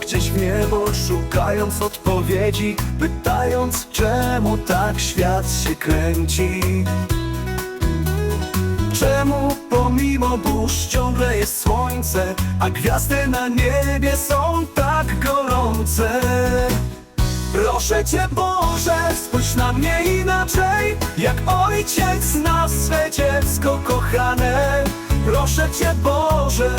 Gdzieś w niebo, szukając odpowiedzi Pytając, czemu tak świat się kręci. Czemu pomimo burz ciągle jest słońce A gwiazdy na niebie są tak gorące? Proszę Cię Boże, spójrz na mnie inaczej Jak ojciec na swe dziecko kochane. Proszę Cię Boże,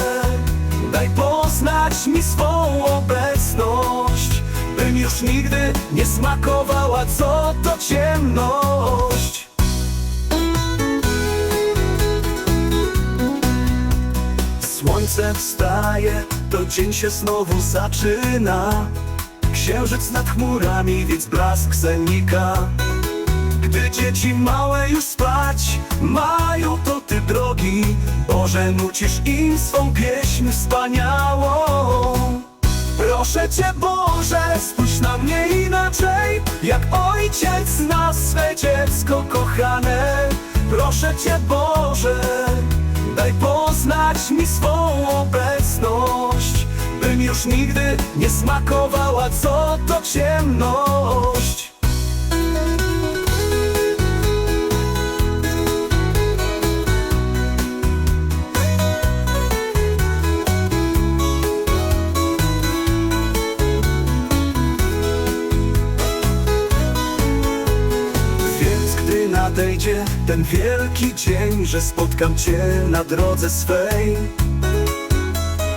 poznać mi swą obecność Bym już nigdy nie smakowała, co to ciemność. Słońce wstaje, to dzień się znowu zaczyna. Księżyc nad chmurami, więc blask zanika Gdy dzieci małe już spać mają, to Ty drogi Boże, nucisz im swą pieśń wspaniałą. Proszę Cię Boże, spójrz na mnie inaczej Jak ojciec na swe dziecko kochane. Proszę Cię Boże, daj poznać mi swą obecność Bym już nigdy nie smakowała, co to ciemność nadejdzie ten wielki dzień, że spotkam Cię na drodze swej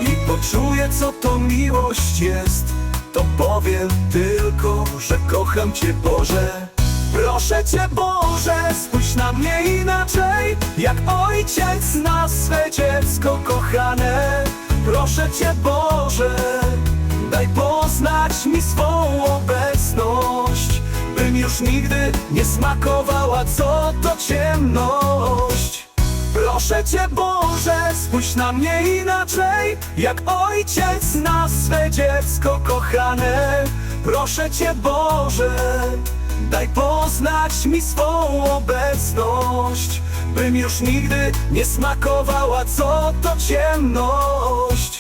i poczuję, co to miłość jest, to powiem tylko, że kocham Cię, Boże. Proszę Cię, Boże, spójrz na mnie inaczej, jak ojciec na swe dziecko kochane. Proszę Cię, Boże, daj poznać mi bym już nigdy nie smakowała, co to ciemność. Proszę Cię Boże, spójrz na mnie inaczej Jak ojciec na swe dziecko kochane Proszę Cię Boże, daj poznać mi swą obecność Bym już nigdy nie smakowała, co to ciemność